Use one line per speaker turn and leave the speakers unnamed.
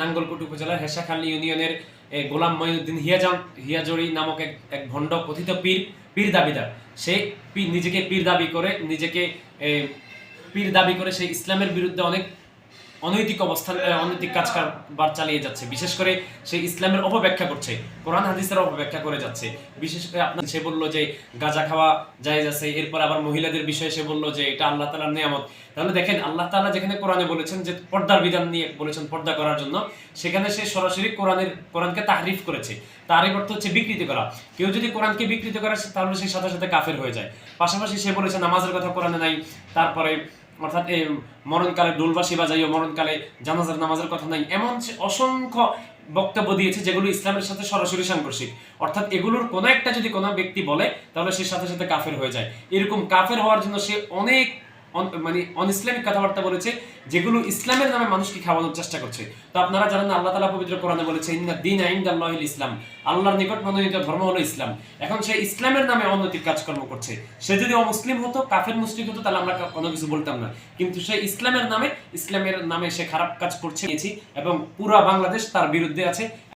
নাঙ্গলকোট উপজেলার হেসাখালী ইউনিয়নের গোলাম মহিউদ্দিন হিয়াজান, হিয়াজড়ি নামক এক এক ভণ্ড কথিত পীর পীর দাবিদার। সে নিজেকে পীর দাবি করে, নিজেকে পীর দাবি করে সে ইসলামের বিরুদ্ধে অনেক অনৈতিক অবস্থান অনৈতিক কাজ কারবার চালিয়ে যাচ্ছে। বিশেষ করে সে ইসলামের অপব্যাখ্যা করছে, কোরআন, হাদিসের অপব্যাখ্যা করে যাচ্ছে। বিশেষ করে আপনার সে বলল যে, গাঁজা খাওয়া যায় যাচ্ছে এরপর আবার মহিলাদের বিষয়ে সে বলল যে, এটা আল্লাহ তালার নিয়ামত। তাহলে দেখেন, আল্লাহ তাআলা যেখানে কোরআনে বলেছেন যে, পর্দার বিধান নিয়ে বলেছেন পর্দা করার জন্য, সেখানে সে সরাসরি কোরআনের, কোরআনকে তাহরিফ করেছে। তারই অর্থ হচ্ছে বিকৃতি করা। কেউ যদি কোরআনকে বিকৃতি করে, তাহলে সে সাথে সাথে কাফের হয়ে যায়। পাশাপাশি সে বলেছে, নামাজের কথা কোরআনে নাই। তারপরে অর্থাৎ এই মরণকালে ডোলবাসী বাজাইও, মরণকালে জানাজার নামাজের কথা নাই, এমন অসংখ্য বক্তব্য দিয়েছে যেগুলো ইসলামের সাথে সরাসরি সাংঘর্ষিক। অর্থাৎ, এগুলোর কোনো একটা যদি কোনো ব্যক্তি বলে, তাহলে সে সাথে সাথে কাফের হয়ে যায়। এরকম কাফের হওয়ার জন্য সে অনেক অন- মানে অন ইসলামিক কথাবার্তা বলেছে, যেগুলো ইসলামের নামে মানুষকে খাওয়ানোর চেষ্টা করছে। তো আপনারা জানেন আল্লাহ তালা পবিত্র কোরআনে বলেছে দিন আইন্দাল্লাহ ইসলাম আল্লাহর নিকট মনোনীত ধর্ম হলো ইসলাম। এখন সে ইসলামের নামে অনৈতিক কাজকর্ম করছে। সে যদি অমুসলিম হতো, কাফের মুসলিম হতো, তাহলে আমরা কোনো কিছু বলতাম না। কিন্তু সে ইসলামের নামে ইসলামের নামে সে খারাপ কাজ করছে, এবং পুরা বাংলাদেশ তার বিরুদ্ধে আছে।